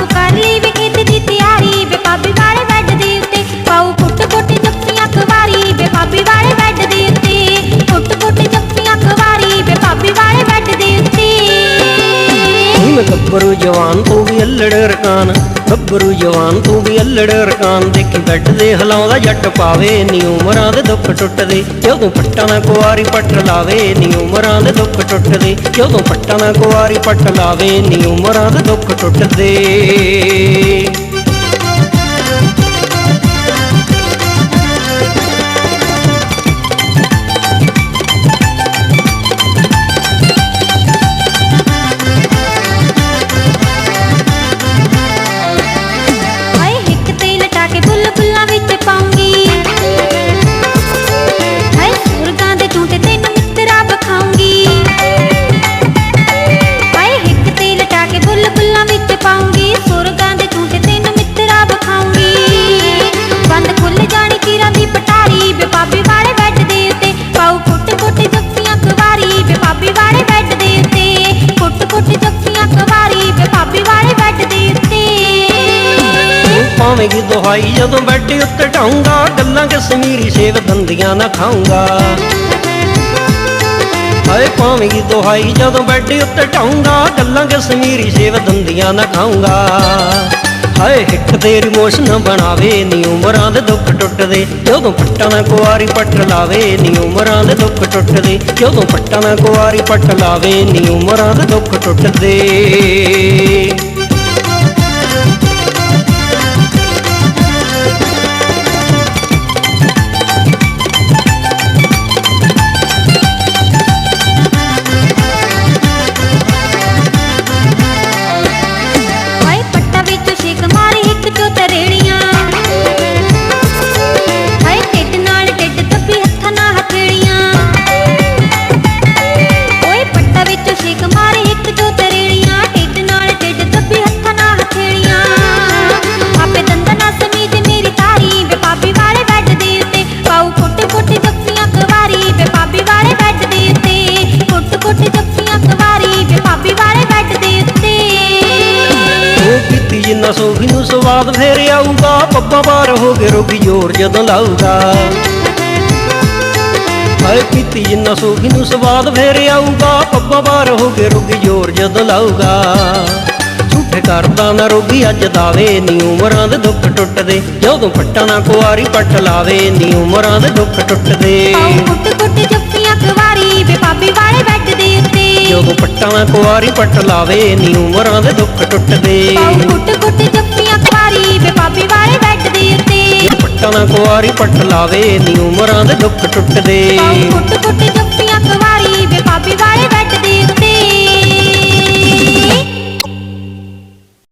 ਤੂੰ ਕਰ ਲਈ ਵੇ ਖੇਤ ਦੀ ਤਿਆਰੀ, ਵੇ ਪਾਪੀ ਵਾਲੇ ਬੈੱਡ ਦੇ ਉੱਤੇ। ਪਾਉ ਕੁੱਟ ਕੁੱਟ ਜੱਫੀਆਂ ਕਵਾਰੀ, ਵੇ ਪਾਪੀ ਵਾਲੇ ਬੈੱਡ ਦੇ ਉੱਤੇ। ਕੁੱਟ ਕੁੱਟ ਜੱਫੀਆਂ ਕਵਾਰੀ, ਵੇ ਪਾਪੀ ਵਾਲੇ ਬੈੱਡ ਦੇ ਉੱਤੇ। ਨੀ ਮੈਂ ਕੱਬਰੂ ਜਵਾਨ ਤੂੰ ਵੀ ਅਲੜ ਰਕਾਨ ਗੱਭਰੂ ਜਵਾਨ ਤੂੰ ਵੀ ਅਲੜ ਰਕਾਨ ਦੇਖੀ ਬੈੱਡ ਦੇ ਹਲਾਉਂਦਾ ਜੱਟ ਪਾਵੇ, ਨੀ ਉਮਰਾਂ ਦੇ ਦੁੱਖ ਟੁੱਟਦੇ। ਜਦੋਂ ਪੱਟਾਂ ਨਾ ਕੁਆਰੀ ਪੱਟ ਲਾਵੇ, ਨੀ ਉਮਰਾਂ ਦੇ ਦੁੱਖ ਟੁੱਟਦੇ। ਜਦੋਂ ਪੱਟਾਂ ਨਾ ਕੁਆਰੀ ਪੱਟ ਲਾਵੇ, ਨੀ ਉਮਰਾਂ ਦੇ ਦੁੱਖ ਟੁੱਟਦੇ। ਤੂੰ ਦੁਹਾਈ। ਜਦੋਂ ਬੈੱਡ ਉੱਤੇ ਢਾਉਂਗਾ ਗੱਲਾਂ ਕਸ਼ਮੀਰੀ ਸੇਵ ਦੰਦੀਆਂ ਨਾ ਖਾਊਂਗਾ। ਹਾਏ ਪਾਵੇਂਗੀ ਦੁਹਾਈ, ਜਦੋਂ ਬੈੱਡ ਉੱਤੇ ਢਾਉਂਗਾ ਗੱਲਾਂ ਕਸ਼ਮੀਰੀ ਸੇਵ ਦੰਦੀਆਂ ਨਾ ਖਾਊਂਗਾ। ਹਾਏ ਹਿੱਕ ਤੇ ਰਿਮੋਸ਼ਨ ਬਣਾਵੇ, ਨੀ ਉਮਰਾਂ ਦੇ ਦੁੱਖ ਟੁੱਟਦੇ। ਜਦੋਂ ਪੱਟਾਂ ਨਾ ਕੁਆਰੀ ਪੱਟ ਲਾਵੇ, ਨੀ ਉਮਰਾਂ ਦੇ ਦੁੱਖ ਟੁੱਟਦੇ। ਜਦੋਂ ਪੱਟਾਂ ਨਾ ਕੁਆਰੀ ਪੱਟ ਲਾਵੇ, ਨੀ ਉਮਰਾਂ ਦੇ ਦੁੱਖ ਟੁੱਟਦੇ। ਕੀਤੀ ਜਿੰਨਾ ਸੋਫੀ ਨੂੰ ਸਵਾਦ ਫੇਰ ਆਊਗਾ, ਪੱਪਾ ਬਾਰ ਹੋ ਗਏ ਰੋਗੀ ਜ਼ੋਰ ਜਦੋਂ ਲਾਊਗਾ। ਹਾਏ ਕੀਤੀ ਜਿੰਨਾ ਸੋਫੀ ਨੂੰ ਸਵਾਦ ਫੇਰ ਆਊਗਾ, ਪੱਪਾ ਬਾਰ ਹੋ ਕੇ ਰੋਗੀ ਜ਼ੋਰ ਜਦੋਂ ਲਾਊਗਾ। ਝੂਠੇ ਕਰਦਾ ਨਾ ਰੋਗੀ, ਅੱਜ ਦਾਵੇ ਨੀ ਉਮਰਾਂ ਦੇ ਦੁੱਖ ਟੁੱਟਦੇ। ਜਦੋਂ ਪੱਟਾਂ ਨਾ ਕੁਆਰੀ ਪੱਟ ਲਾਵੇ, ਨੀ ਉਮਰਾਂ ਦੇ ਦੁੱਖ ਟੁੱਟਦੇ। ਕੁੱਟ ਕੁੱਟ ਜੱਫੀਆਂ, ਕੁਵਾਰੀ ਵੇ ਪਾਬੀ ਵਾਲੇ ਜਦੋਂ ਪੱਟਾਂ ਕੁਆਰੀ ਪੱਟ ਲਾਵੇ ਨੀ ਉਮਰਾਂ ਦੇ ਦੁੱਖ ਟੁੱਟਦੇ। ਕੁੱਟ ਕੁੱਟ ਜੱਫੀਆਂ ਕੁਵਾਰੀ ਵੇ ਪਾਬੀ ਵਾਲੇ ਬੈੱਡ ਦੇ ਉੱਤੇ। ਪੱਟਾਂ ਕੁਆਰੀ ਪੱਟ ਲਾਵੇ ਨੀ ਉਮਰਾਂ ਦੇ ਦੁੱਖ ਟੁੱਟਦੇ। ਕੁੱਟ ਕੁੱਟ